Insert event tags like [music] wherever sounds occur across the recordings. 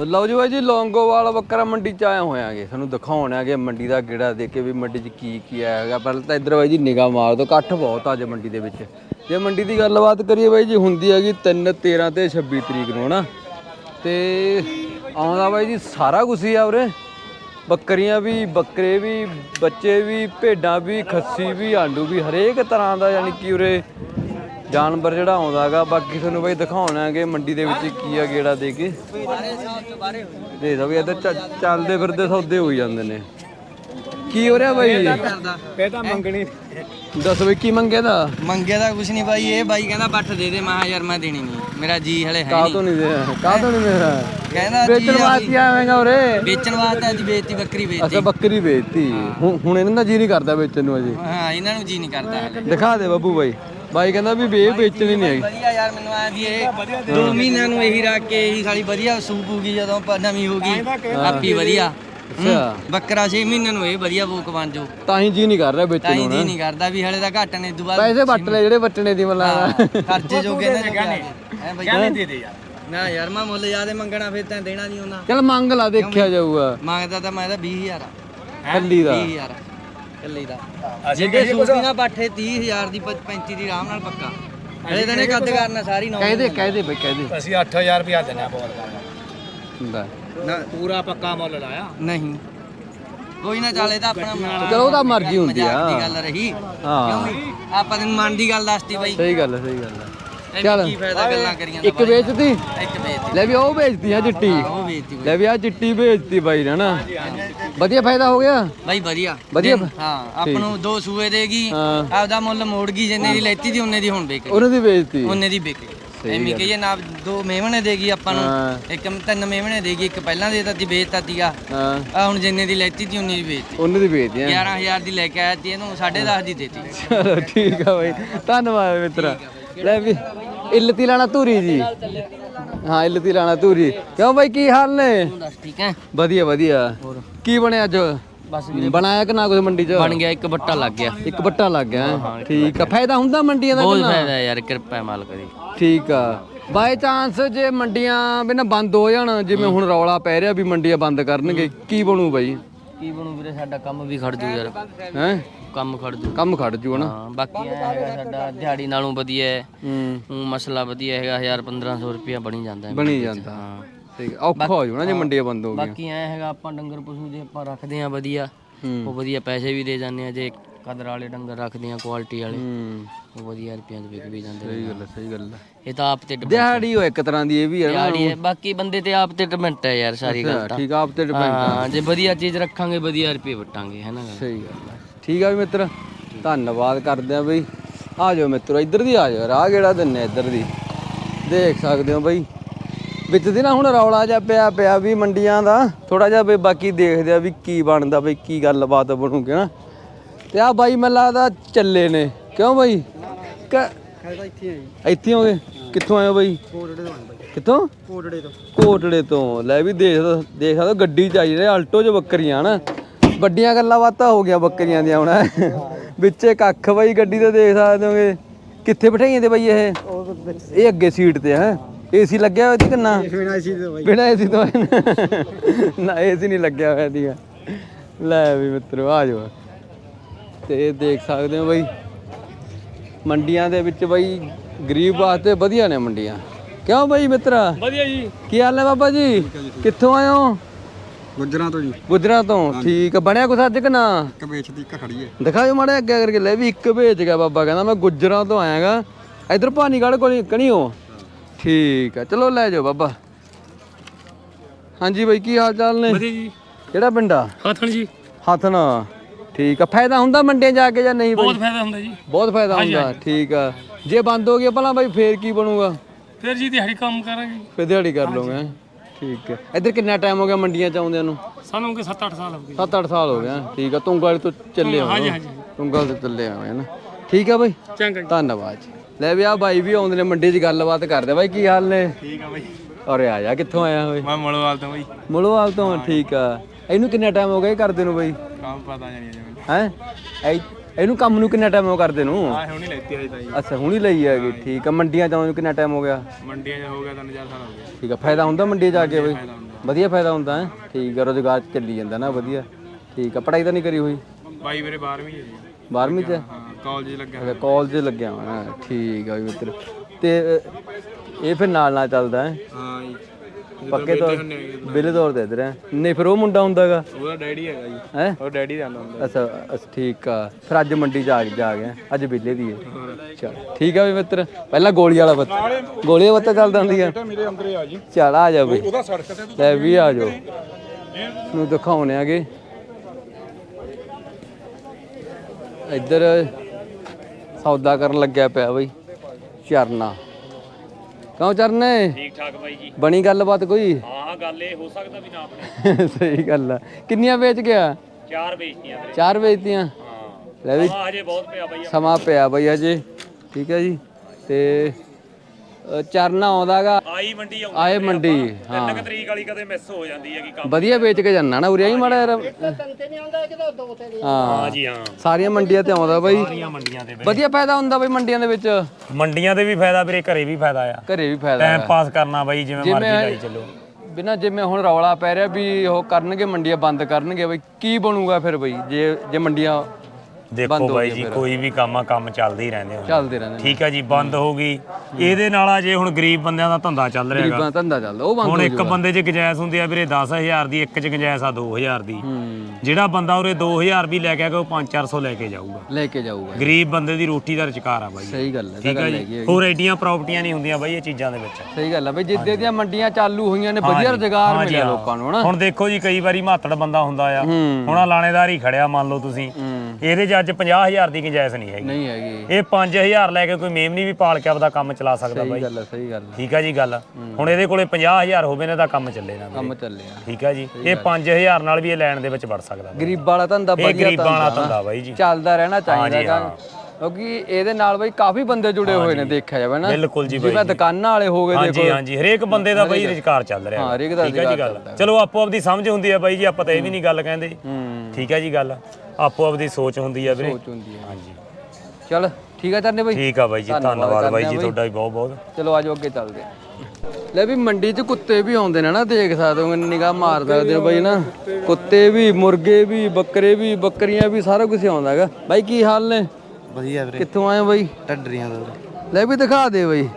ਲਓ ਜੀ ਬਾਈ ਜੀ, ਲੌਂਗੋਵਾਲ ਬੱਕਰਾ ਮੰਡੀ ਚ ਆਏ ਹੋਇਆਗੇ ਤੁਹਾਨੂੰ ਦਿਖਾਉਣਾਗੇ ਮੰਡੀ ਦਾ ਗੇੜਾ ਦੇ ਕੇ ਵੀ ਮੰਡੀ 'ਚ ਕੀ ਕੀ ਆਇਆ ਹੈਗਾ। ਪਹਿਲਾਂ ਤਾਂ ਇੱਧਰ ਬਾਈ ਜੀ ਨਿਗਾਹ ਮਾਰ ਦਿਓ, ਇਕੱਠ ਬਹੁਤ ਆ ਅੱਜ ਮੰਡੀ ਦੇ ਵਿੱਚ। ਜੇ ਮੰਡੀ ਦੀ ਗੱਲਬਾਤ ਕਰੀਏ ਬਾਈ ਜੀ, ਹੁੰਦੀ ਹੈਗੀ 3 13 ਤੇ 26 ਤਰੀਕ ਨੂੰ, ਹਨਾ? ਤੇ ਆਉਂਦਾ ਬਾਈ ਜੀ ਸਾਰਾ ਕੁਝ ਹੀ ਆ ਉਰੇ। ਬੱਕਰੀਆਂ ਵੀ, ਬੱਕਰੇ ਵੀ, ਬੱਚੇ ਵੀ, ਭੇਡਾਂ ਵੀ, ਖੱਸੀ ਵੀ, ਆਂਡੂ ਵੀ, ਹਰੇਕ ਤਰ੍ਹਾਂ ਦਾ ਯਾਨੀ ਕਿ ਉਰੇ ਜਾਨਵਰ ਜਿਹੜਾ ਆਉਂਦਾ ਹੈਗਾ ਬਾਕੀ ਤੁਹਾਨੂੰ ਬਾਈ ਦਿਖਾਉਣਾਗੇ ਮੰਡੀ ਦੇ ਵਿੱਚ ਕੀ ਆ ਗੇੜਾ ਦੇ ਕੇ। ਦੇ ਦੋ ਵੀ ਇੱਧਰ ਚ- ਚੱਲਦੇ ਫਿਰਦੇ ਸੌਦੇ ਹੋਈ ਜਾਂਦੇ ਨੇ। ਕੀ ਹੋ ਰਿਹਾ ਬਾਈ? ਇਹ ਤਾਂ ਮੰਗਣੀ। ਦੱਸ ਬਈ ਕੀ ਮੰਗਿਆ ਦਾ ਮੰਗਿਆ ਤਾਂ ਕੁਛ ਨਹੀਂ ਬਾਈ ਇਹ ਬਾਈ ਕਹਿੰਦਾ ਪੱਠ ਦੇ ਦੇ। ਮੈਂ ਕਿਹਾ ਯਾਰ ਮੈਂ ਦੇਣੀ ਨਹੀਂ। ਮੇਰਾ ਜੀ ਹਲੇ ਹੈ ਕਾਹ ਨਹੀਂ। ਤੋਂ ਨਹੀਂ ਦੇ ਕਾਹ ਤੋਂ ਨਹੀਂ ਮੇਰਾ ਕਹਿੰਦਾ ਜੀ ਵੇਚਣ ਵਾਸਤੇ ਆਵੇਂਗਾ ਉਰੇ। ਵੇਚਣ ਵਾਸਤੇ ਅੱਜ ਵੇਚਤੀ ਬੱਕਰੀ ਅੱਛਾ ਵੇਚਤੀ ਬੱਕਰੀ ਵੇਚਤੀ। ਹੁਣ ਹੁਣ ਇਹਨਾਂ ਦਾ ਜੀ ਨਹੀਂ ਕਰਦਾ ਵੇਚਣ ਨੂੰ ਅਜੇ। ਹਾਂ ਇਹਨਾਂ ਨੂੰ ਜੀ ਨਹੀਂ ਕਰਦਾ ਹਲੇ। ਦਿਖਾ ਦੇ ਬੱਬੂ ਬਾਈ। ਬਾਈ ਕਹਿੰਦਾ ਵੀ ਇਹ ਵੇਚਣੀ ਨਹੀਂ ਹੈਗੀ। ਵਧੀਆ ਯਾਰ ਮੈਨੂੰ ਆ ਵੀ ਇਹ ਦੋ ਮਹੀਨਿਆਂ ਨੂੰ ਇਹੀ ਰੱਖ ਕੇ ਇਹੀ ਸਾਲੀ ਵਧੀਆ ਸੂਪ ਹੋਗੀ ਜਦੋਂ ਪ- ਨਵੀਂ ਹੋਗੀ ਆਪੀ ਵਧੀਆ। ਅੱਛਾ। ਬੱਕਰਾ 6 ਮਹੀਨਿਆਂ ਨੂੰ ਇਹ ਵਧੀਆ ਬੋਕ ਬਣ ਜਾਓ ਤਾਂ ਹੀ ਜੀ ਨਹੀਂ ਕਰ ਰਿਹਾ ਤਾਂ ਵੇਚਣ ਹੀ ਨੂੰ ਜੀ ਨਾ। ਨਹੀਂ ਕਰਦਾ ਵੀ ਹਲੇ ਤਾਂ ਘੱਟ ਨੇ ਦੁਬਾਰਾ ਪੈਸੇ ਵੱਟ ਲੈ ਜਿਹੜੇ ਵੱਟਣੇ ਦੀ ਮੱਲਾ ਖਰਚੇ ਜੋਗੇ ਨਾ ਹੈ ਬਈ? ਦੇ ਦੇ ਯਾਰ। ਨਾ ਯਾਰ ਮੈਂ ਮੁੱਲ ਜ਼ਿਆਦੇ ਮੰਗਣਾ ਫਿਰ ਤਾਂ ਦੇਣਾ ਨਹੀਂ ਉਹਨਾਂ। ਚਲ ਮੰਗ ਲਾ ਦੇਖਿਆ ਜਾਊਗਾ। ਮੰਗਦਾ ਤਾਂ ਮੈਂ ਤਾਂ 20000 ਆ। ਕੱਲੀ ਦਾ। 20000 ਕੱਲੀ ਦਾ। ਜਿਹੜੇ ਸੂਪੀ ਨਾ ਪਾਠੇ 30000 ਦੀ 35 ਦੀ ਆਰਾਮ ਨਾਲ ਪੱਕਾ। ਹਲੇ ਤਾਂ ਨੇ ਕੱਦ ਕਰਨਾ ਸਾਰੀ ਨੌ ਕਹਿ ਦੇ ਕਹਿ ਦੇ ਬਈ ਕਹਿ ਦੇ। ਅਸੀਂ 8000 ਰੁਪਇਆ ਦਿੰਨਾ ਬੋਲ ਹੁੰਦਾ। ਨਾ ਪੂਰਾ ਪੱਕਾ ਮੁੱਲ ਲਾਇਆ? ਨਹੀਂ। ਕੋਈ ਨਾ ਚੱਲੇ ਤਾਂ ਆਪਣਾ ਚਲੋ ਉਹਦਾ ਮਰਜ਼ੀ ਹੁੰਦੀ ਆ। ਦੀ ਗੱਲ ਰਹੀ। ਹਾਂ। ਆਪਾਂ ਤੈਨੂੰ ਮਨ ਦੀ ਗੱਲ ਦੱਸਤੀ ਬਾਈ। ਸਹੀ ਗੱਲ ਸਹੀ ਗੱਲ ਚੱਲ। ਕੀ ਫਾਇਦਾ ਗੱਲਾਂ ਕਰੀਆਂ ਇੱਕ? ਵੇਚਦੀ ਇੱਕ ਵੇਚਤੀ। ਲੈ ਵੀ ਉਹ ਵੇਚਦੀ ਆ ਚਿੱਟੀ। ਉਹ ਵੇਚਤੀ ਲੈ ਵੀ ਆ ਚਿੱਟੀ ਵੇਚਤੀ ਬਾਈ ਨੇ ਨਾ ਵਧੀਆ ਫਾਇਦਾ ਹੋ ਗਿਆ? ਬਾਈ ਵਧੀਆ। ਵਧੀਆ? ਹਾਂ ਆਪਾਂ ਨੂੰ ਦੋ ਸੂਏ ਦੇਗੀ। ਆਪਦਾ ਮੁੱਲ ਮੋੜ ਗਈ ਜਿੰਨੇ ਦੀ ਲੈਤੀ ਸੀ ਉਹਨੇ ਦੀ ਹੁਣ ਵੇਚ ਉਹਨੇ ਦੀ ਵੇਚਤੀ। ਉਹਨੇ ਦੀ ਵਿਕ ਐਵੇਂ ਕਹੀਏ ਨਾ ਦੋ ਮੇਵਣੇ ਦੇਗੀ ਆਪਾਂ ਨੂੰ। ਇੱਕ ਤਿੰਨ ਮੇਵਣੇ ਦੇਗੀ ਇੱਕ ਪਹਿਲਾਂ ਦੇ ਦਿੱਤੀ ਵੇਚਤਾ ਸੀਗਾ। ਹਾਂ। ਆ ਹੁਣ ਜਿੰਨੇ ਦੀ ਲੈਤੀ ਸੀ ਉਹਨੇ ਦੀ ਵੇਚਤੀ। ਉਹਨੇ ਦੀ ਵੇਚਦੀ ਆ 11000 ਦੀ ਲੈ ਕੇ ਆਇਆ ਸੀ ਇਹਨੂੰ 10.5 ਦੀ ਦੇਤੀ। ਚਲੋ ਠੀਕ ਆ ਬਾਈ। ਧੰਨਵਾਦ ਮਿੱਤਰਾ। ਲੈ ਵੀ ਇੱਲਤੀ ਲਾਣਾ ਧੂਰੀ ਜੀ। ਹਾਂ ਇੱਲਤੀ ਲਾਣਾ ਧੂਰੀ। ਕਿਉਂ ਬਾਈ ਕੀ ਹਾਲ ਨੇ? ਦੱਸ ਠੀਕ ਹੈ। ਵਧੀਆ ਵਧੀਆ। ਕੀ ਬਣਿਆ ਅੱਜ? ਬਸ ਬਣਾਇਆ ਕਿ ਨਾ ਕੁਝ ਮੰਡੀ 'ਚ? ਬਣ ਗਿਆ ਇੱਕ ਬੱਟਾ ਲੱਗ ਗਿਆ। ਇੱਕ ਬੱਟਾ ਲੱਗ ਗਿਆ? ਠੀਕ ਆ। ਫਾਇਦਾ ਹੁੰਦਾ ਮੰਡੀਆਂ ਦਾ ਬਹੁਤ? ਫਾਇਦਾ ਯਾਰ ਕਿਰਪਾ ਮਾਲਕ ਦੀ। ਠੀਕ ਆ। ਬਾਈ ਚਾਂਸ ਜੇ ਮੰਡੀਆਂ ਵੀ ਨਾ ਬੰਦ ਹੋ ਜਾਣ ਜਿਵੇਂ ਹੁਣ ਰੌਲਾ ਪੈ ਰਿਹਾ ਵੀ ਮੰਡੀਆਂ ਬੰਦ ਕਰਨਗੇ ਕੀ ਬਣੂ ਬਾਈ? ਕੀ ਬਣੂ ਵੀਰੇ ਸਾਡਾ ਕੰਮ ਵੀ ਖੜ ਜੂ ਯਾਰ। ਹੈ? ਕੰਮ ਖੜ ਜੂ। ਕੰਮ ਖੜ ਜੂ ਹਨਾ? ਹਾਂ ਬਾਕੀ ਐਂ ਹੈਗਾ ਸਾਡਾ ਦਿਹਾੜੀ ਨਾਲੋਂ ਵਧੀਆ ਹੈ। ਹੂੰ। ਊਂ ਮਸਲਾ ਵਧੀਆ ਹੈਗਾ 1000 1500 ਰੁਪਿਆ ਬਣੀ ਜਾਂਦਾ ਹੈ ਬਣੀ ਜਾਂਦਾ। ਹਾਂ। ਠੀਕ ਔਖਾ ਹੋ ਜਾਣਾ ਜੇ ਮੰਡੀਆਂ ਬੰਦ ਹੋ ਗਈਆਂ। ਬਾਕੀ ਐ ਹੈਗਾ ਆਪਾਂ ਡੰਗਰ ਪਸ਼ੂ ਜੇ ਆਪਾਂ ਰੱਖਦੇ ਆ ਵਧੀਆ ਹੂੰ। ਉਹ ਵਧੀਆ ਪੈਸੇ ਵੀ ਦੇ ਜਾਂਦੇ ਆ ਜੇ ਕਦਰ ਵਾਲੇ ਡੰਗਰ ਰੱਖਦੇ ਆ ਕੁਆਲਿਟੀ ਵਾਲੇ। ਹੂੰ। ਉਹ ਵਧੀਆ ਰੁਪਈਆਂ ਦੇ ਵਿਕ ਵੀ ਜਾਂਦੇ ਸਹੀ ਗੱਲ ਸਹੀ ਗੱਲ ਹੈ। ਇਹ ਤਾਂ ਆਪ ਤੇ depend ਦਿਹਾੜੀ ਹੋ ਇੱਕ ਤਰ੍ਹਾਂ ਦੀ ਇਹ ਵੀ ਹੈ ਨਾ ਦਿਹਾੜੀ ਹੈ ਬਾਕੀ ਬੰਦੇ ਤੇ ਆਪ ਤੇ ਡਿਪੈਂਡ ਹੈ ਯਾਰ ਸਾਰੀ ਗੱਲ ਤਾਂ। ਠੀਕ ਆ, ਆਪ ਤੇ ਡਿਪੈਂਡ ਹਾਂ। ਜੇ ਵਧੀਆ ਚੀਜ਼ ਰੱਖਾਂਗੇ ਵਧੀਆ ਰੁਪਏ ਵਟਾਂਗੇ ਹੈ ਨਾ ਗੱਲ? ਸਹੀ ਗੱਲ ਹੈ। ਠੀਕ ਆ ਵੀ ਮਿੱਤਰ ਧੰਨਵਾਦ ਕਰਦੇ ਆ ਬਈ। ਆ ਜਾਓ ਮਿੱਤਰੋ ਇੱਧਰ ਦੀ ਆ ਜਾਓ ਰਾਹ ਕਿਹੜਾ ਦਿੰਨੇ ਇੱਧਰ ਦੀ? ਦੇਖ ਸਕਦੇ ਹੋ ਬਈ। ਵਿੱਚ ਦੀ ਨਾ ਹੁਣ ਰੌਲਾ ਜਿਹਾ ਪਿਆ ਪਿਆ ਵੀ ਮੰਡੀਆਂ ਦਾ ਥੋੜਾ ਜਿਹਾ ਬਈ ਬਾਕੀ ਦੇਖਦੇ ਆ ਵੀ ਕੀ ਬਣਦਾ ਬਈ ਕੀ ਗੱਲਬਾਤ ਬਣੂਗੀ ਨਾ? ਤੇ ਆ ਬਾਈ ਮੈਨੂੰ ਲੱਗਦਾ ਚੱਲੇ ਨੇ। ਕਿਉਂ ਬਾਈ? ਕ- ਇੱਥੇ ਹੋ। ਗਏ ਕਿੱਥੋਂ ਆਏ ਹੋ ਬਾਈ? ਕਿੱਥੋਂ? ਕੋਟੜੇ ਤੋਂ। ਕੋਟੜੇ ਤੋਂ। ਲੈ ਵੀ ਦੇਖ ਦੇਖ ਸਕਦੇ ਹੋ ਗੱਡੀ ਚ ਆਈ ਨੇ ਆਲਟੋ ਚ ਬੱਕਰੀਆਂ ਹਨ। ਵੱਡੀਆਂ ਗੱਲਾਂ ਬਾਤਾਂ ਹੋ ਗਈਆਂ ਬੱਕਰੀਆਂ ਦੀਆਂ ਹੁਣ। ਵਿੱਚੇ ਕੱਖ ਬਾਈ ਗੱਡੀ ਤੇ ਦੇਖ ਸਕਦੇ ਹੋਗੇ। ਕਿੱਥੇ ਬਿਠਾਈਆਂ ਤੇ ਬਾਈ ਇਹ? ਇਹ ਅੱਗੇ ਸੀਟ ਤੇ ਹੈ ਏਸੀ ਲੱਗਿਆ ਹੋਇਆ ਸੀ ਕਿੰਨਾ? ਬਿਨਾ ਸੀ ਤੇ ਬਿਨਾ ਏਸੀ ਤੋਂ। ਨਾ ਏਸੀ ਨਹੀਂ ਲੱਗਿਆ ਹੋਇਆ ਸੀਗਾ। ਲੈ ਵੀ ਮਿੱਤਰੋ ਆ ਜਾਓ। ਤੇ ਇਹ ਦੇਖ ਸਕਦੇ ਹੋ ਬਾਈ। ਮੰਡੀਆਂ ਦੇ ਵਿੱਚ ਬਾਈ ਗਰੀਬ ਵਾਸਤੇ ਵਧੀਆ ਨੇ ਮੰਡੀਆਂ। ਕਿਉਂ ਬਾਈ ਮਿੱਤਰਾ? ਵਧੀਆ ਜੀ। ਕੀ ਹਾਲ ਹੈ ਬਾਬਾ ਜੀ? ਕਿੱਥੋਂ ਆਏ ਹੋ? ਗੁੱਜਰਾਂ ਤੋਂ ਜੀ। ਗੁਜਰਾਂ ਤੋਂ। ਠੀਕ ਆ ਬਣਿਆ ਕੁਛ ਅੱਜ ਕਿ ਨਾ? ਇੱਕ ਵੇਚ ਦੀ ਇੱਕ ਖੜੀ ਹੈ। ਦਿਖਾਓ ਮਾੜਾ ਅੱਗੇ ਕਰਕੇ ਲੈ ਵੀ ਇੱਕ ਭੇਜ ਗਿਆ ਬਾਬਾ ਕਹਿੰਦਾ ਮੈਂ ਗੁਜਰਾਂ ਤੋਂ ਆਇਆਗਾ। ਇਧਰ ਭਾਨੀਗੜ੍ਹ ਕੋਲ ਕਣੀ ਹੋ। ਠੀਕ ਆ ਚਲੋ ਲੈ ਜਾਓ ਬਾਬਾ। ਹਾਂਜੀ ਬਾਈ ਕੀ ਹਾਲ ਚਾਲ ਨੇ? ਵਧੀਆ ਜੀ। ਕਿਹੜਾ ਪਿੰਡਾ ਹਾਥਣ ਜੀ। ਹੱਥ ਨਾ ਠੀਕ ਆ ਫਾਇਦਾ ਹੁੰਦਾ ਮੰਡੀਆਂ ਜਾ ਕੇ ਜਾਂ ਨਹੀਂ ਬਾਈ? ਬਹੁਤ ਫਾਇਦਾ ਹੁੰਦਾ ਜੀ। ਬਹੁਤ ਫਾਇਦਾ ਹੁੰਦਾ ਠੀਕ ਆ। ਜੇ ਬੰਦ ਹੋ ਗਿਆ ਭਲਾ ਬਾਈ ਫੇਰ ਕੀ ਬਣੂਗਾ? ਫਿਰ ਜੀ ਦਿਹਾੜੀ ਕੰਮ ਕਰਾਂਗੇ। ਫੇਰ ਦਿਹਾੜੀ ਕਰ ਲਓਗੇ ਹੈਂ? ਠੀਕ ਹੈ ਇੱਧਰ ਕਿੰਨਾ ਟਾਈਮ ਹੋ ਗਿਆ ਮੰਡੀਆਂ ਚ ਆਉਂਦਿਆਂ ਨੂੰ? ਸਾਨੂੰ ਕਿ 7-8 ਸਾਲ ਹੋ ਗਏ। 7-8 ਸਾਲ ਹੋ ਗਏ ਹੈਂ? ਠੀਕ ਆ ਤੁੰਗਲ ਤੋਂ ਚੱਲੇ ਹੋ। ਹਾਂਜੀ ਹਾਂਜੀ। ਤੁੰਗਲ ਤੋਂ ਚੱਲੇ ਆਏ ਨਾ? ਠੀਕ ਆ ਬਾਈ? ਚੰਗਾ ਜੀ। ਧੰਨਵਾਦ ਜੀ। ਲੈ ਵੀ ਆ ਬਾਈ ਵੀ ਆਉਂਦੇ ਨੇ ਮੰਡੀ 'ਚ ਗੱਲਬਾਤ ਕਰਦੇ। ਬਾਈ ਕੀ ਹਾਲ ਨੇ? ਠੀਕ ਆ ਬਾਈ। ਔਰੇ ਆ ਜਾ ਕਿੱਥੋਂ ਆਇਆ ਹੋਏ ਮੈਂ ਮਲੋਵਾਲ ਤੋਂ ਬਾਈ। ਮੁਲਵਾਲ ਤੋਂ ਠੀਕ ਆ। ਇਹਨੂੰ ਕਿੰਨਾ ਟਾਈਮ ਹੋ ਗਿਆ ਇਹ ਕਰਦੇ ਨੂੰ ਬਾਈ? ਕੰਮ ਪਤਾ ਨਹੀਂ ਜੀ ਹੈ? ਇਹਨੂੰ ਕੰਮ ਨੂੰ ਕਿੰਨਾ ਟਾਈਮ ਹੋ ਕਰਦੇ ਨੂੰ? ਆ ਹੁਣੀ ਲੈਤੀ ਹਜੇ ਤਾਂ ਜੀ। ਅੱਛਾ ਹੁਣੀ ਲਈ ਹੈਗੀ ਠੀਕ ਆ। ਮੰਡੀਆਂ ਨੂੰ ਕਿੰਨਾ ਟਾਈਮ ਹੋ ਗਿਆ? ਮੰਡੀਆਂ 'ਚ ਹੋ ਗਿਆ 3000 ਸਾਲ ਹੋ ਗਏ। ਠੀਕ ਆ ਫਾਇਦਾ ਹੁੰਦਾ ਮੰਡੀ 'ਚ ਜਾ ਕੇ ਬਾਈ? ਵਧੀਆ ਫਾਇਦਾ ਹੁੰਦਾ ਹੈ? ਠੀਕ ਆ ਰੋਜ਼ਗਾਰ ਚੱਲੀ ਜਾਂਦਾ ਨਾ ਵਧੀਆ। ਠੀਕ ਆ ਪੜਾਈ ਤਾਂ ਨਹੀਂ ਕਰੀ ਹੋਈ? ਬਾਈ ਵੀਰੇ 12ਵੀਂ ਹੈ ਜੀ। 12ਵੀਂ ਚ? ਹਾਂ ਕਾਲਜ ਲੱਗਿਆ ਅੱਛਾ ਕਾਲਜ ਲੱਗਿਆ ਹੋਣਾ ਠੀਕ ਆ ਵੀ ਮਿੱਤਰ। ਤੇ ਇਹ ਫਿਰ ਨਾਲ ਨਾਲ ਚੱਲਦਾ ਹੈ? ਹਾਂ ਜੀ। ਪੱਕੇ ਤੌਰ ਬਿੱਲ ਤੌਰ ਤੇ ਇਧਰ ਨਹੀਂ ਫਿਰ ਉਹ ਮੁੰਡਾ ਹੁੰਦਾਗਾ ਉਹਦਾ ਡੈਡੀ ਹੈਗਾ ਜੀ। ਹੈ? ਉਹ ਡੈਡੀ ਦਾ ਹੁੰਦਾ। ਅੱਛਾ ਅੱਛਾ ਠੀਕ ਆ। ਫਿਰ ਅੱਜ ਮੰਡੀ ਜਾ ਜਾ ਗਏ ਅੱਜ ਬਿੱਲੇ ਦੀ ਹੈ। ਚਲ ਠੀਕ ਆ ਵੀ ਮਿੱਤਰ ਪਹਿਲਾਂ ਗੋਲੀ ਵਾਲਾ ਬੱਤਾ ਗੋਲੀ ਵਾਲਾ ਬੱਤਾ ਚੱਲਦਾ ਹੁੰਦੀ ਆ। ਮੇਰੇ ਅੰਦਰੇ ਆ ਜੀ। ਚੱਲ ਆ ਜਾ ਬਈ। ਉਹਦਾ ਸੜਕ ਤੇ ਲੈ ਵੀ ਆ ਜਾਓ। ਨੂੰ ਦਿਖਾਉਣੇ ਆਗੇ। ਇੱਧਰ ਸੌਦਾ ਕਰਨ ਲੱਗਿਆ ਪਿਆ ਬਈ। ਚਰਨਾ ਕਿਉਂ ਚਰਨੇ? ਠੀਕ ਠਾਕ ਬਾਈ ਜੀ। ਬਣੀ ਗੱਲਬਾਤ ਕੋਈ? ਹਾਂ ਗੱਲ ਇਹ ਹੋ ਸਕਦਾ ਵੀ ਨਾ ਆਪਣੇ [laughs] ਸਹੀ ਗੱਲ ਆ। ਕਿੰਨੀਆਂ ਵੇਚ ਗਿਆ? ਚਾਰ ਵੇਚਤੀਆਂ ਵੀਰੇ। ਚਾਰ ਵੇਚਤੀਆਂ? ਹਾਂ। ਲੈ ਵੀ ਸਮਾਂ ਹਜੇ ਬਹੁਤ ਪਿਆ ਬਾਈ। ਸਮਾਂ ਪਿਆ ਬਈ ਅਜੇ ਠੀਕ ਹੈ ਜੀ। ਤੇ ਚਰਨਾ ਆਉਂਦਾਗਾ। ਆਈ ਮੰਡੀ ਆਉਂਦੀ ਆਏ ਮੰਡੀ ਹਾਂ ਤਿੰਨ ਕੁ ਤਰੀਕ ਵਾਲੀ ਕਦੇ ਮਿਸ ਹੋ ਜਾਂਦੀ ਹੈਗੀ ਕੰਮ। ਵਧੀਆ ਵੇਚ ਕੇ ਜਾਣਾ ਨਾ ਉਰੇ ਆਈ ਮਾੜਾ ਯਾਰ ਹਾਂ। ਹਾਂ ਜੀ ਹਾਂ। ਸਾਰੀਆਂ ਮੰਡੀਆਂ ਤੇ ਆਉਂਦਾ ਬਾਈ। ਸਾਰੀਆਂ ਮੰਡੀਆਂ ਦੇ ਵਧੀਆ ਫਾਇਦਾ ਹੁੰਦਾ ਬਈ ਮੰਡੀਆਂ ਦੇ ਵਿੱਚ। ਮੰਡੀਆਂ ਦੇ ਵੀ ਫਾਇਦਾ ਵੀਰੇ ਘਰੇ ਵੀ ਫਾਇਦਾ ਆ। ਘਰੇ ਵੀ ਫਾਇਦਾ ਟਾਈਮ ਹੈ ਪਾਸ ਕਰਨਾ ਬਾਈ ਜਿਵੇਂ ਮਰਜ਼ੀ ਲਾਈ ਚੱਲੋ। ਬਿਨਾ ਜਿਵੇਂ ਹੁਣ ਰੌਲਾ ਪੈ ਰਿਹਾ ਵੀ ਉਹ ਕਰਨਗੇ ਮੰਡੀਆਂ ਬੰਦ ਕਰਨਗੇ ਬਈ। ਕੀ ਬਣੂਗਾ ਫਿਰ ਬਈ ਜੇ ਜੇ ਮੰਡੀਆਂ ਦੇਖੋ ਬਾਈ ਜੀ ਕੋਈ ਵੀ ਕੰਮ ਆ ਕੰਮ ਚੱਲਦੇ ਹੀ ਰਹਿੰਦੇ ਹੁੰਦੇ ਚੱਲਦੇ ਰਹਿੰਦੇ ਨੇ ਠੀਕ ਆ ਜੀ ਬੰਦ ਹੋ ਗਈ। ਇਹਦੇ ਨਾਲ ਆ ਜੇ ਹੁਣ ਗਰੀਬ ਬੰਦਿਆਂ ਦਾ ਧੰਦਾ ਚੱਲ ਰਿਹਾ ਹੈਗਾ। ਗਰੀਬਾਂ ਦਾ ਧੰਦਾ ਚੱਲਦਾ ਉਹ ਬੰਦ ਹੁਣ ਹੋ ਇੱਕ ਬੰਦੇ 'ਚ ਗੁੰਜਾਇਸ਼ ਹੁੰਦੀ ਆ ਵੀਰੇ 10000 ਦੀ ਇੱਕ 'ਚ ਗੁੰਜਾਇਸ਼ ਆ 2000 ਦੀ। ਹੂੰ। ਜਿਹੜਾ ਬੰਦਾ ਉਰੇ 2000 ਵੀ ਲੈ ਕੇ ਆਗਾ ਉਹ 5-400 ਲੈ ਕੇ ਜਾਊਗਾ। ਲੈ ਕੇ ਜਾਊਗਾ ਗਰੀਬ ਬੰਦੇ ਦੀ ਰੋਟੀ ਦਾ ਰੁਜ਼ਗਾਰ ਆ ਬਾਈ। ਸਹੀ ਗੱਲ ਹੈ ਠੀਕ ਆ ਗੱਲ ਜੀ। ਹੈਗੀ ਹੈ। ਹੋਰ ਐਡੀਆਂ ਪ੍ਰਾਪਰਟੀਆਂ ਨਹੀਂ ਹੁੰਦੀਆਂ ਬਾਈ ਇਹ ਚੀਜ਼ਾਂ ਦੇ ਵਿੱਚ। ਸਹੀ ਗੱਲ ਹੈ ਬਈ ਜਿੱਦੇ ਦੀਆਂ ਮੰਡੀਆਂ ਚਾਲੂ ਹੋਈਆਂ ਨੇ ਵਧੀਆ ਰੁਜ਼ਗਾਰ ਮਿਲਿਆ ਲੋਕਾਂ ਨੂੰ ਹਨਾ। ਹੁਣ ਦੇਖੋ ਜੀ ਕਈ ਵਾਰੀ ਮਾਤੜ ਬੰਦਾ ਹੁੰਦਾ ਆ। ਹੂੰ। ਹੁਣ ਆ ਲਾਣੇਦਾਰ ਹੀ ਖੜਿਆ ਮੰਨ ਲਓ ਤੁਸੀਂ। ਇਹਦੇ 'ਚ ਅੱਜ 50000 ਦੀ ਗੁੰਜਾਇਸ਼ ਨਹੀਂ ਹੈਗੀ। ਨਹੀਂ ਹੈਗੀ। ਇਹ 5000 ਲੈ ਕੇ ਕੋਈ ਮੇਮਨੀ ਵੀ ਪਾਲ ਕੇ ਆਪਦਾ ਕੰਮ ਚਲਾ ਸਕਦਾ ਸਹੀ ਬਾਈ। ਗੱਲ ਹੈ ਸਹੀ ਗੱਲ ਹੈ। ਠੀਕ ਆ ਜੀ ਗੱਲ। ਹੁਣ ਇਹਦੇ ਕੋਲੇ 50000 ਹੋਵੇ ਨੇ ਤਾਂ ਕੰਮ ਚੱਲੇ ਨਾ। ਕੰਮ ਚੱਲਿਆ ਠੀਕ ਆ ਜੀ। ਇਹ 5000 ਨਾਲ ਵੀ ਇਹ ਲੈਣ ਦੇ ਵਿੱਚ ਵੜ ਸਕਦਾ ਬਾਈ। ਗਰੀਬਾਂ ਵਾਲਾ ਧੰਦਾ ਇਹ ਵਧੀਆ ਗਰੀਬਾਂ ਵਾਲਾ ਧੰਦਾ। ਬਾਈ ਜੀ। ਚੱਲਦਾ ਰਹਿਣਾ ਚਾਹੀਦਾ ਹਾਂਜੀ। ਕਿਉਂਕਿ ਇਹਦੇ ਨਾਲ ਬਈ ਕਾਫੀ ਬੰਦੇ ਜੁੜੇ ਹੋਏ ਨੇ ਦੇਖਿਆ ਜਾਵੇ ਨਾ। ਬਿਲਕੁਲ ਜੀ ਬਾਈ ਜਿਵੇਂ ਦੁਕਾਨਾਂ ਵਾਲੇ ਹੋ ਗਏ ਹਾਂਜੀ ਹਾਂਜੀ ਹਰੇਕ ਬੰਦੇ ਦਾ ਬਾਈ ਰੁਜ਼ਗਾਰ ਚੱਲ ਰਿਹਾ ਹਾਂ। ਹਰੇਕ ਦਾ ਠੀਕ ਹੈ ਜੀ ਰੁਜ਼ਗਾਰ ਗੱਲ। ਚੱਲਦਾ। ਚਲੋ ਆਪੋ ਆਪਦੀ ਸਮਝ ਹੁੰਦੀ ਹੈ ਬਾਈ ਜੀ ਆਪਾਂ ਤਾਂ ਇਹ ਵੀ ਨਹੀਂ ਗੱਲ ਕਹਿੰਦੇ। ਹੂੰ। ਠੀਕ ਹੈ ਜੀ ਗੱਲ। ਆਪੋ ਆਪਦੀ ਸੋਚ ਹੁੰਦੀ ਹੈ ਵੀਰੇ। ਸੋਚ ਹੁੰਦੀ ਹੈ ਹਾਂਜੀ। ਚਲ ਠੀਕ ਆ ਚਰਨੇ ਬਈ। ਠੀਕ ਆ ਬਾਈ ਜੀ ਧੰਨਵਾਦ ਬਾਈ ਜੀ ਆ ਤੁਹਾਡਾ ਵੀ ਬਹੁਤ ਬਹੁਤ। ਚਲੋ ਆਜੋ ਅੱਗੇ ਚੱਲਦੇ ਆ। ਲੈ ਵੀ ਮੰਡੀ 'ਚ ਕੁੱਤੇ ਵੀ ਆਉਂਦੇ ਨੇ ਨਾ ਦੇਖ ਸਕਦੇ ਹੋ ਨਿਗਾਹ ਮਾਰ ਸਕਦੇ ਹੋ ਬਈ ਨਾ। ਕੁੱਤੇ ਵੀ ਮੁਰਗੇ ਵੀ ਬੱਕਰੇ ਵੀ ਬੱਕਰੀਆਂ ਵੀ ਸਾਰਾ ਕੁਝ ਆਉਂਦਾ ਹੈਗਾ। ਬਾਈ ਕੀ ਹਾਲ ਨੇ? ਵਧੀਆ ਵੀਰੇ। ਕਿੱਥੋਂ ਆਏ ਹੋ ਬਾਈ? ਟੱਡਰੀਆਂ ਦਾ ਲੈ ਵੀ ਦਿਖਾ ਦੇ ਬਈ।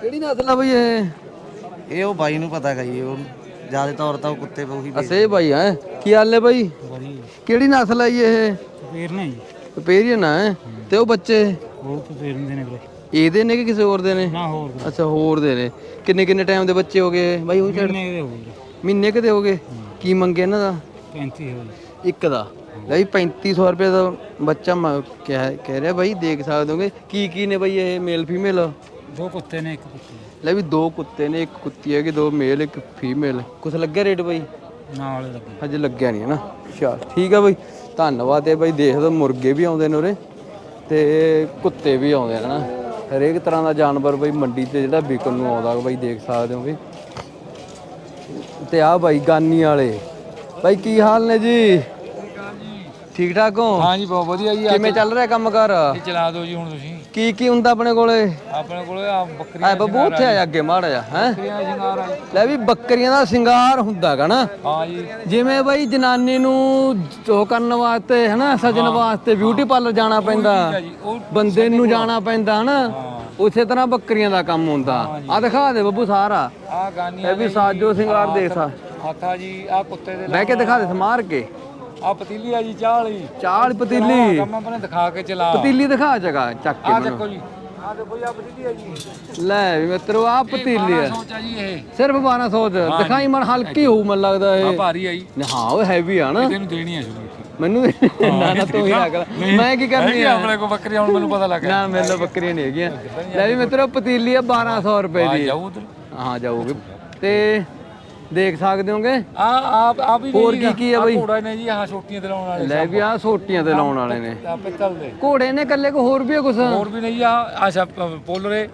ਕਿਹੜੀ ਨਸਲ ਆ ਬਈ ਇਹ? ਇਹ ਉਹ ਬਾਈ ਨੂੰ ਪਤਾ ਗਈ ਉਹ ਜ਼ਿਆਦਾ ਤੌਰ ਤਾਂ ਉਹ ਕੁੱਤੇ ਉਹੀ ਅਸੇ ਬਾਈ ਹੈ? ਕੀ ਹਾਲ ਹੈ ਬਾਈ? ਕਿਹੜੀ ਨਸਲ ਜੀ ਇਹ? ਫੇਰ ਨਹੀਂ ਪਪੇਰੀਅਨ ਹੈ ਤੇ ਉਹ ਬੱਚੇ? ਉਹ ਫੇਰ ਹੁੰਦੇ ਨੇ ਵੀਰੇ। ਇਹਦੇ ਨੇ ਕਿ ਕਿਸੇ ਹੋਰ ਦੇ ਨੇ? ਨਾ ਹੋਰ ਅੱਛਾ ਹੋਰ ਦੇ ਨੇ। ਕਿੰਨੇ ਕਿੰਨੇ ਟਾਈਮ ਦੇ ਬੱਚੇ ਹੋ ਗਏ? ਬਾਈ ਉਹ ਛੱਡ ਕਿੰਨੇ ਦੇ ਹੋਰ ਮਹੀਨੇ ਕਿਤੇ ਹੋ ਗਏ? ਕੀ ਮੰਗੇ ਇਹਨਾਂ ਦਾ? 35 ਹੋ ਇੱਕ ਦਾ। ਲਈ 3500 ਰੁਪਏ ਦਾ ਬੱਚਾ ਮ- ਕਹਿ ਕਹਿ ਰਿਹਾ ਬਾਈ ਦੇਖ ਸਕਦੇ ਹੋਗੇ। ਕੀ ਕੀ ਨੇ ਬਾਈ ਇਹ ਮੇਲ ਫੀਮੇਲ ਦੋ ਕੁੱਤੇ ਨੇ ਇੱਕ ਕੁੱਤੀ। ਲੈ ਵੀ ਦੋ ਕੁੱਤੇ ਨੇ ਇੱਕ ਕੁੱਤੀ ਹੈਗੀ ਦੋ ਮੇਲ ਇੱਕ ਫੀਮੇਲ ਕੁਛ ਲੱਗਿਆ ਰੇਟ ਬਾਈ? ਨਾਲ ਲੱਗੇ। ਹਜੇ ਲੱਗਿਆ ਨਹੀਂ ਹੈ ਨਾ। ਚਲ ਠੀਕ ਆ ਬਾਈ। ਧੰਨਵਾਦ ਹੈ ਬਾਈ ਦੇਖ ਦੋ ਮੁਰਗੇ ਵੀ ਆਉਂਦੇ ਨੇ ਉਰੇ ਤੇ ਕੁੱਤੇ ਵੀ ਆਉਂਦੇ ਨੇ ਨਾ ਹਰੇਕ ਤਰ੍ਹਾਂ ਦਾ ਜਾਨਵਰ ਬਾਈ ਮੰਡੀ ਤੇ ਜਿਹੜਾ ਵਿਕਣ ਨੂੰ ਆਉਂਦਾ ਬਾਈ ਦੇਖ ਸਕਦੇ ਹੋਗੇ ਤੇ ਆ ਬਾਈ ਗਾਨੀ ਵਾਲੇ। ਬਾਈ ਕੀ ਹਾਲ ਨੇ ਜੀ? ਠੀਕ ਠਾਕ ਹੋ? ਹਾਂ ਜੀ ਬਹੁਤ ਵਧੀਆ ਜੀ ਕਿਵੇਂ ਚੱਲ ਰਿਹਾ ਕੰਮ ਕਰ ਚਲਾ ਦਿਓ ਜੀ ਹੁਣ ਤੁਸੀਂ। ਕੀ ਕੀ ਹੁੰਦਾ ਆਪਣੇ ਕੋਲੇ? ਆਪਣੇ ਕੋਲ ਆ ਬੱਕਰੀ ਐ ਬੱਬੂ ਉੱਥੇ ਆ ਜਾ ਅੱਗੇ ਮਾੜਾ ਜਾ ਹੈ? ਬੱਕਰੀਆਂ ਦਾ ਸ਼ਿੰਗਾਰ ਆ ਜੀ ਲੈ ਵੀ ਬੱਕਰੀਆਂ ਦਾ ਸ਼ਿੰਗਾਰ ਹੁੰਦਾਗਾ ਨਾ। ਹਾਂ ਜੀ। ਜਿਵੇਂ ਬਈ ਜਨਾਨੀ ਨੂੰ ਉਹ ਕਰਨ ਵਾਸਤੇ ਹਨਾ ਸਜਣ ਵਾਸਤੇ ਬਿਊਟੀ ਪਾਰਲਰ ਜਾਣਾ ਪੈਂਦਾ। ਜੀ ਉਹ ਬੰਦੇ ਨੂੰ ਜਾਣਾ ਪੈਂਦਾ ਹਨਾ। ਉਸੇ ਤਰ੍ਹਾਂ ਬੱਕਰੀਆਂ ਦਾ ਕੰਮ ਹੁੰਦਾ। ਆ ਦਿਖਾ ਦੇ ਬੱਬੂ ਸਾਰਾ। ਆ ਗਾਨੀਆਂ ਇਹ ਵੀ ਸਾਜੋ ਸ਼ਿੰਗਾਰ ਦੇਖ ਸਾ ਹੱਥਾ ਜੀ ਆ ਕੁੱਤੇ ਦੇ ਬਹਿ ਕੇ ਦਿਖਾ ਦੇ ਸਮਾਰ ਕੇ। ਆ ਪਤੀਲੀ ਆ ਜੀ ਚਾਹ ਵਾਲੀ। ਚਾਲ ਪਤੀਲੀ ਕੰਮ ਆਪਣੇ ਦਿਖਾ ਕੇ ਚਲਾ। ਪਤੀਲੀ ਦਿਖਾ ਜਗਾ ਚੱਕ ਕੇ ਆ ਮੈਨੂੰ। ਦੇਖੋ ਜੀ ਆ ਦੇਖੋ ਜੀ ਆ ਪਤੀਲੀ ਆ ਜੀ। ਲੈ ਵੀ ਮਿੱਤਰੋ ਆ ਪਤੀਲੀ ਆ ਸੋਚਾ ਜੀ ਇਹ। ਸਿਰਫ 1200 ਚ। ਦਿਖਾਈ ਮਨ ਹਲਕੀ ਹੋਊ ਮਨ ਲੱਗਦਾ ਇਹ। ਭਾਰੀ ਆ ਜੀ। ਹਾਂ ਉਹ ਹੈਵੀ ਆ ਨਾ। ਇਹਨੂੰ ਦੇਣੀ ਆ ਸ਼ੁਰੂ ਮੈਨੂੰ ਨਾ ਨਾ ਤੂੰ ਹੀ ਲੱਗ ਮੈਂ ਕੀ ਕਰਨੀ ਆ? ਆਪਣੇ ਕੋ ਬੱਕਰੀ ਹੁਣ ਮੈਨੂੰ ਪਤਾ ਲੱਗ ਨਾ ਮੇਰੇ ਕੋਲ ਬੱਕਰੀਆਂ ਨਹੀਂ ਹੈਗੀਆਂ। ਲੈ ਵੀ ਮਿੱਤਰੋ ਪਤੀਲੀ ਆ 1200 ਰੁਪਏ ਦੀ। ਜਾਊ ਉਧਰ। ਹਾਂ ਜਾਊਗੀ। ਤੇ ਦੇਖ ਸਕਦੇ ਹੋਗੇ? ਆ ਆਪ ਆ ਵੀ ਹੋਰ ਕੀ ਕੀ ਆ ਬਈ? ਘੋੜਾ ਨੇ ਜੀ ਆਹ ਛੋਟੀਆਂ ਤੇ ਲਾਉਣ ਵਾਲੇ ਲੈ ਵੀ ਆ ਸੋਟੀਆਂ ਤੇ ਲਾਉਣ ਵਾਲੇ ਨੇ। ਆ ਪਿੱਤਲ ਦੇ ਘੋੜੇ ਨੇ ਕੱਲੇ ਕੋ ਹੋਰ ਵੀ ਆ ਕੁਛ? ਹੋਰ ਵੀ ਨੇ ਜੀ ਆ ਆਸ਼ਾ ਪੋਲਰੇ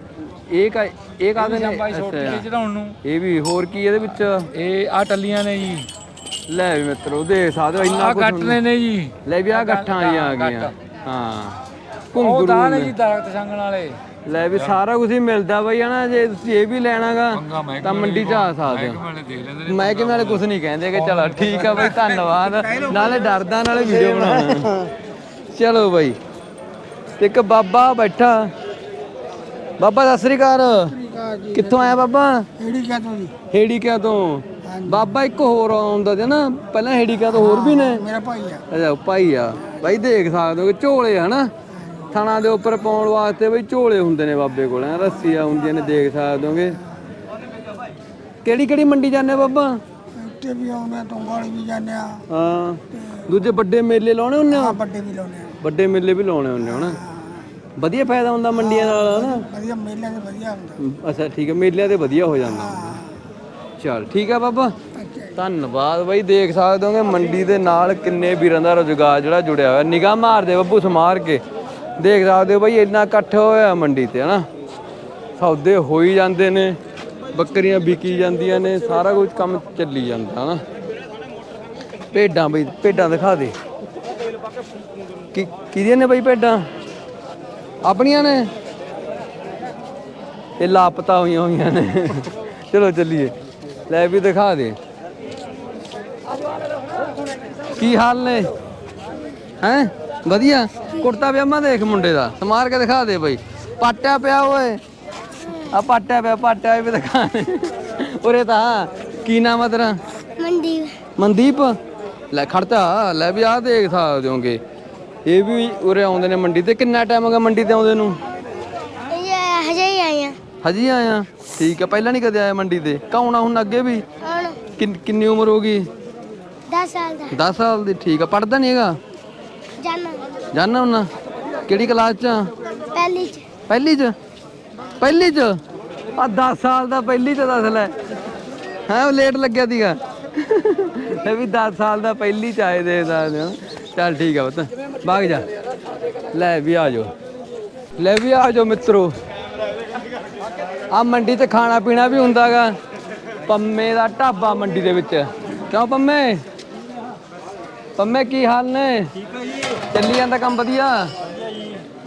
ਇਹ ਕਾ ਇਹ ਕਾਦੇ ਨੇ? ਅੱਛਾ, ਤੇ ਚੜਾਉਣ ਨੂੰ। ਇਹ ਵੀ ਹੋਰ ਕੀ ਇਹਦੇ ਵਿੱਚ? ਇਹ ਆ ਟੱਲੀਆਂ ਨੇ ਜੀ। ਲੈ ਵੀ ਮਿੱਤਰੋ ਦੇਖ ਸਕਦੇ ਹੋ ਇੰਨਾ ਆ ਕੁਛ ਗੱਟ ਨੇ ਨੇ ਜੀ। ਲੈ ਵੀ ਆ ਗੱਠਾਂ ਆ ਗਈਆਂ। ਹਾਂ। ਉਹ ਘੁੰਗਰੂ ਨੇ ਜੀ ਦਰਖਤ ਸੰਗਣ ਵਾਲੇ। ਲੈ ਵੀ ਸਾਰਾ ਕੁਝ ਹੀ ਮਿਲਦਾ ਬਈ ਹਨਾ ਜੇ ਤੁਸੀਂ ਇਹ ਵੀ ਲੈਣਾਗਾ ਤਾਂ ਮੰਡੀ ਚ ਆ ਸਕਦੇ ਹੋ। ਮੈਂ ਕਿ ਨਾਲੇ ਕੁਝ ਨਹੀਂ ਕਹਿੰਦੇ ਕਿ ਚਲੋ ਠੀਕ ਆ ਬਈ ਧੰਨਵਾਦ। ਨਾਲੇ ਡਰਦਾ ਨਾਲੇ ਵੀਡੀਓ ਬਣਾਉਣਾ। ਚਲੋ ਬਈ ਤੇ ਇੱਕ ਬਾਬਾ ਬੈਠਾ। ਬਾਬਾ ਸਤਿ ਸ੍ਰੀ ਅਕਾਲ। ਕਿੱਥੋਂ ਆਇਆ ਬਾਬਾ? ਏੜੀ ਕਿਆ ਤੂੰ? ਜੀ ਹੇੜੀ ਕਿਆ ਤੋਂ ਬਾਬਾ ਇੱਕ ਹੋਰ ਆਉਂਦਾ ਸੀ ਨਾ ਪਹਿਲਾਂ ਹੇੜੀ ਕਿਆ ਤੋਂ ਹੋਰ ਵੀ ਨੇ? ਮੇਰਾ ਭਾਈ ਆ। ਅੱਛਾ ਭਾਈ ਆ। ਬਾਈ ਦੇਖ ਸਕਦੇ ਹੋ ਝੋਲੇ ਹਨਾ? ਥਾਣਾ ਦੇ ਉੱਪਰ ਪਾਉਣ ਵਾਸਤੇ ਬਈ ਝੋਲੇ ਹੁੰਦੇ ਨੇ ਬਾਬੇ ਕੋਲ ਹੈਂ, ਰੱਸੀਆਂ ਹੁੰਦੀਆਂ ਨੇ ਦੇਖ ਸਕਦੇ ਹੋਗੇ। ਕਿਹੜੀ ਕਿਹੜੀ ਮੰਡੀ ਜਾਂਦੇ ਬਾਬਾ? ਇੱਥੇ ਵੀ ਆਉਂਦੇ ਤੋਂ ਗਾਲੀ ਵੀ ਜਾਂਦੇ ਆ। ਹਾਂ ਦੂਜੇ ਵੱਡੇ ਮੇਲੇ ਲਾਉਣੇ ਹੁੰਦੇ ਆ ਵੱਡੇ ਵੀ ਲਾਉਂਦੇ ਆ। ਵੱਡੇ ਮੇਲੇ ਵੀ ਲਾਉਣੇ ਹੁੰਦੇ ਹਨਾ ਵਧੀਆ ਫਾਇਦਾ ਹੁੰਦਾ ਮੰਡੀਆਂ ਨਾਲ ਹਨਾ? ਵਧੀਆ ਮੇਲੇ ਦੇ ਵਧੀਆ ਹੁੰਦਾ। ਅੱਛਾ ਠੀਕ ਹੈ ਮੇਲਿਆਂ ਤੇ ਵਧੀਆ ਹੋ ਜਾਂਦਾ ਚਲ ਠੀਕ ਹੈ ਬਾਬਾ। ਧੰਨਵਾਦ ਬਾਈ ਦੇਖ ਸਕਦੇ ਹੋਗੇ ਮੰਡੀ ਦੇ ਨਾਲ ਕਿੰਨੇ ਵੀਰਾਂ ਦਾ ਰੋਜ਼ਗਾਰ ਜਿਹੜਾ ਜੁੜਿਆ ਹੋਇਆ। ਨਿਗਾਹ ਮਾਰਦੇ ਬੱਬੂ ਸਮਾਰ ਕੇ। ਦੇਖ ਸਕਦੇ ਹੋ ਬਾਈ, ਇੰਨਾ ਇਕੱਠ ਹੋਇਆ ਮੰਡੀ ਤੇ, ਹਨਾ? ਸੌਦੇ ਹੋ ਹੀ ਜਾਂਦੇ ਨੇ, ਬੱਕਰੀਆਂ ਵਿਕੀ ਜਾਂਦੀਆਂ ਨੇ, ਸਾਰਾ ਕੁਝ ਕੰਮ ਚੱਲੀ ਜਾਂਦਾ, ਹਨਾ? ਭੇਡਾਂ ਬਈ, ਭੇਡਾਂ ਦਿਖਾ ਦੇ। ਕੀ, ਕਿਹਦੀਆਂ ਨੇ ਬਈ ਭੇਡਾਂ? ਆਪਣੀਆਂ ਨੇ? ਇਹ ਲਾਪਤਾ ਹੋਈਆਂ ਹੋਈਆਂ ਨੇ। ਚਲੋ ਚੱਲੀਏ। ਲੈ ਵੀ ਦਿਖਾ ਦੇ। ਕੀ ਹਾਲ ਨੇ? ਹੈ? ਵਧੀਆ ਕੁੜਤਾ ਪਜਾਮਾ ਦੇਖ ਮੁੰਡੇ ਦਾ ਸਮਾਰ ਕੇ ਦਿਖਾ ਦੇ ਬਈ। ਪਾਟਿਆ ਪਿਆ ਓਏ। ਆ ਪਾਟਿਆ ਪਿਆ ਪਾਟਿਆ ਵੀ ਦਿਖਾ ਉਰੇ ਤਾਂ ਕੀ ਨਾਮ ਆ ਤੇਰਾ? ਮਨਦੀਪ। ਮਨਦੀਪ? ਲੈ ਖੜਤਾ ਲੈ ਵੀ ਆਹ ਦੇਖ ਸਕਦੇ ਹੋਗੇ। ਇਹ ਵੀ ਉਰੇ ਆਉਂਦੇ ਨੇ ਮੰਡੀ ਤੇ। ਕਿੰਨਾ ਟਾਈਮ ਹੋ ਗਿਆ ਮੰਡੀ ਤੇ ਆਉਂਦੇ ਨੂੰ? ਹਜੇ ਹੀ ਆਏ ਆ। ਹਜੀ ਆਇਆ ਠੀਕ ਹੈ ਪਹਿਲਾਂ ਨਹੀਂ ਕਦੇ ਆਇਆ ਮੰਡੀ ਤੇ। ਕੌਣਾ ਹੁਣ ਅੱਗੇ ਵੀ? ਕਿੰਨ- ਕਿੰਨੀ ਉਮਰ ਹੋ ਗਈ? 10 ਸਾਲ ਦਾ। 10 ਸਾਲ ਦੀ ਠੀਕ ਆ। ਪੜਦਾ ਨਹੀਂ ਹੈਗਾ? ਜਾਨਾ ਜਾਣਾ ਹੁੰਨਾ? ਕਿਹੜੀ ਕਲਾਸ ਚ ਆ? ਪਹਿਲੀ ਚ। ਪਹਿਲੀ ਚ? ਪਹਿਲੀ ਚ? ਆ 10 ਸਾਲ ਦਾ ਪਹਿਲੀ ਚ ਦੱਸ ਲੈ। ਹੈ ਉਹ ਲੇਟ ਲੱਗਿਆ ਸੀਗਾ। ਇਹ ਵੀ 10 ਸਾਲ ਦਾ ਪਹਿਲੀ ਚ ਆਏ ਦੇ ਦਾ ਚੱਲ ਠੀਕ ਆ ਪੁੱਤ। ਭਾਗ ਜਾ। ਲੈ ਵੀ ਆ ਜਾਓ। ਲੈ ਵੀ ਆ ਜਾਓ ਮਿੱਤਰੋ। ਆ ਮੰਡੀ 'ਚ ਖਾਣਾ ਪੀਣਾ ਵੀ ਹੁੰਦਾਗਾ। ਪੰਮੇ ਦਾ ਢਾਬਾ ਮੰਡੀ ਦੇ ਵਿੱਚ। ਕਿਉਂ ਪੰਮੇ? ਪੰਮੇ ਕੀ ਹਾਲ ਨੇ? ਠੀਕ ਹੈ ਜੀ ਚੱਲੀ ਜਾਂਦਾ ਕੰਮ ਵਧੀਆ।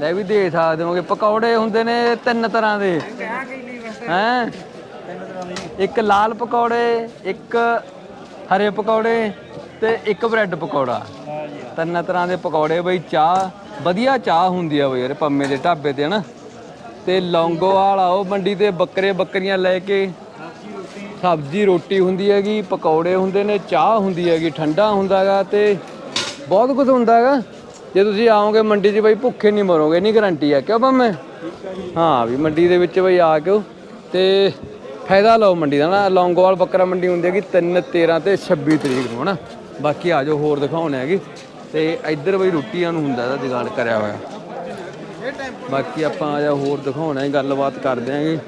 ਲੈ ਵੀ ਦੇ ਸਕਦੇ ਹੋਗੇ, ਪਕੌੜੇ ਹੁੰਦੇ ਨੇ ਤਿੰਨ ਤਰ੍ਹਾਂ ਦੇ। ਹੈਂ? ਇੱਕ ਲਾਲ ਪਕੌੜੇ, ਇੱਕ ਹਰੇ ਪਕੌੜੇ ਤੇ ਇੱਕ ਬ੍ਰੈਡ ਪਕੌੜਾ। ਤਿੰਨ ਤਰ੍ਹਾਂ ਦੇ ਪਕੌੜੇ ਬਈ, ਚਾਹ, ਵਧੀਆ ਚਾਹ ਹੁੰਦੀ ਆ ਬਈ ਯਾਰ, ਪੰਮੇ ਦੇ ਢਾਬੇ ਤੇ, ਹਨਾ? ਤੇ ਲੌਂਗੋਵਾਲ ਆਓ ਮੰਡੀ ਤੇ ਬੱਕਰੇ ਬੱਕਰੀਆਂ ਲੈ ਕੇ ਸਬਜ਼ੀ ਰੋਟੀ ਹੁੰਦੀ ਹੈਗੀ, ਪਕੌੜੇ ਹੁੰਦੇ ਨੇ, ਚਾਹ ਹੁੰਦੀ ਹੈਗੀ, ਠੰਡਾ ਹੁੰਦਾਗਾ ਤੇ ਬਹੁਤ ਕੁਝ ਹੁੰਦਾਗਾ। ਜੇ ਤੁਸੀਂ ਆਓਗੇ ਮੰਡੀ 'ਚ ਬਈ ਭੁੱਖੇ ਨਹੀਂ ਮਰੋਗੇ ਨਹੀਂ ਗਾਰੰਟੀ ਆ ਕਿਉਂ ਪੰਮੇ ਹਾਂ ਵੀ ਮੰਡੀ ਦੇ ਵਿੱਚ ਬਈ ਆ ਕੇ ਤੇ ਫਾਇਦਾ ਲਓ ਮੰਡੀ ਦਾ ਨਾ, ਲੌਂਗੋਵਾਲ ਬੱਕਰਾ ਮੰਡੀ ਹੁੰਦੀ ਹੈਗੀ 3 13 ਤੇ 26 ਤਰੀਕ ਨੂੰ ਹਨਾ। ਬਾਕੀ ਆ ਜਾਓ, ਹੋਰ ਦਿਖਾਉਣੇ ਹੈਗੇ। ਤੇ ਇੱਧਰ ਬਈ ਰੋਟੀਆਂ ਨੂੰ ਹੁੰਦਾ ਇਹਦਾ ਜੁਗਾੜ ਕਰਿਆ ਹੋਇਆ। ਬਾਕੀ ਆਪਾਂ ਆ ਜਾ ਹੋਰ ਦਿਖਾਉਣਾ ਹੈ ਗੱਲਬਾਤ ਕਰਦੇ ਆਂਗੇ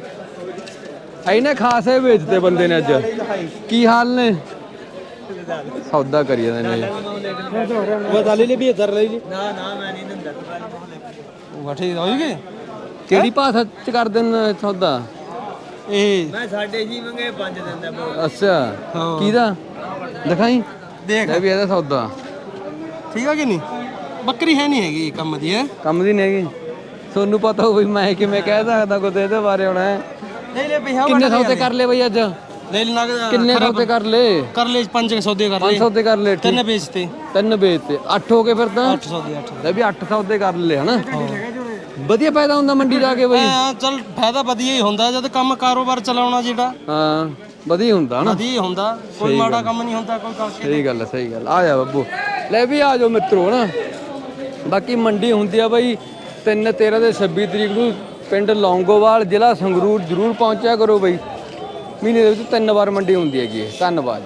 ਐਨੇ ਖਾਸੇ ਵੇਚਦੇ ਬੰਦੇ ਨੇ ਅੱਜ। ਕੀ ਹਾਲ ਨੇ? ਸੌਦਾ ਕਰੀ ਜਾਂਦੇ ਨੇ। ਬਦਾਲੀ ਲਈ ਵੀ ਇੱਧਰ ਲਈ ਜੀ। ਵਠੇ ਹੋਈਗੇ ਕਿਹੜੀ ਭਾਸ਼ਾ ਚ ਕਰਦੇ ਨੇ ਸੌਦਾ? ਇਹ ਮੈਂ ਸਾਡੇ ਜੀ ਮੰਗੇ 5 ਦਿਨ ਦਾ ਅੱਛਾ ਕਿਹਦਾ? ਦਿਖਾਈ। ਦੇਖ। ਲੈ ਵੀ ਇਹਦਾ ਸੌਦਾ। ਠੀਕ ਆ ਕਿ ਨਹੀਂ? ਬੱਕਰੀ ਹੈ ਨਹੀਂ ਹੈਗੀ ਕੰਮ ਦੀ ਹੈ? ਕੰਮ ਦੀ ਨਹੀਂ ਹੈਗੀ। ਤੁਹਾਨੂੰ ਪਤਾ ਹੋਵੇ ਮੈਂ ਕਿਵੇਂ ਕਹਿ ਸਕਦਾ ਕੁਝ ਇਹਦੇ ਬਾਰੇ ਹੁਣ ਲੈ ਲੈ ਭਈਆ ਕਿੰਨੇ ਸੌਦੇ ਕਰ ਲਏ ਬਈ ਅੱਜ? ਲੈ ਲੈ ਨਗਦ ਕਿੰਨੇ ਸੌਦੇ ਕਰ ਲਏ? ਕਰ ਲੈ ਪੰਜ ਕੁ ਸੌਦੇ ਕਰ ਲੈ 500 ਤੇ ਕਰ ਲਏ ਠੀਕ। ਤਿੰਨ ਵੇਚਤੇ। ਤਿੰਨ ਵੇਚਤੇ। 8 ਹੋ ਗਏ ਫਿਰ ਤਾਂ? 800 ਦੇ 8 ਲੈ ਵੀ 800 ਦੇ ਕਰ ਲਏ ਹਨਾ? ਵਧੀਆ ਫਾਇਦਾ ਹੁੰਦਾ ਮੰਡੀ ਜਾ ਕੇ ਬਈ। ਹਾਂ ਚਲ ਫਾਇਦਾ ਵਧੀਆ ਹੀ ਹੁੰਦਾ ਜਦ ਕੰਮ ਕਾਰੋਬਾਰ ਚਲਾਉਣਾ ਜਿਹੜਾ। ਹਾਂ ਵਧੀਆ ਹੁੰਦਾ ਹਨਾ? ਵਧੀਆ ਹੀ ਹੁੰਦਾ ਕੋਈ ਮਾੜਾ ਕੰਮ ਨਹੀਂ ਹੁੰਦਾ ਕੋਈ ਕਰਕੇ ਸਹੀ ਗੱਲ ਹੈ ਸਹੀ ਗੱਲ। ਆ ਜਾ ਬੱਬੂ। ਲੈ ਵੀ ਆ ਜਾਓ ਮਿੱਤਰੋ ਹਨਾ? ਬਾਕੀ ਮੰਡੀ ਹੁੰਦੀ ਆ ਬਈ 3 13 ਤੇ 26 ਤਰੀਕ ਨੂੰ ਪਿੰਡ ਲੌਂਗੋਵਾਲ ਜ਼ਿਲ੍ਹਾ ਸੰਗਰੂਰ ਜ਼ਰੂਰ ਪਹੁੰਚਿਆ ਕਰੋ ਬਈ। ਮਹੀਨੇ ਦੇ ਵਿੱਚ ਤਿੰਨ ਵਾਰ ਮੰਡੀ ਹੁੰਦੀ ਹੈਗੀ ਇਹ। ਧੰਨਵਾਦ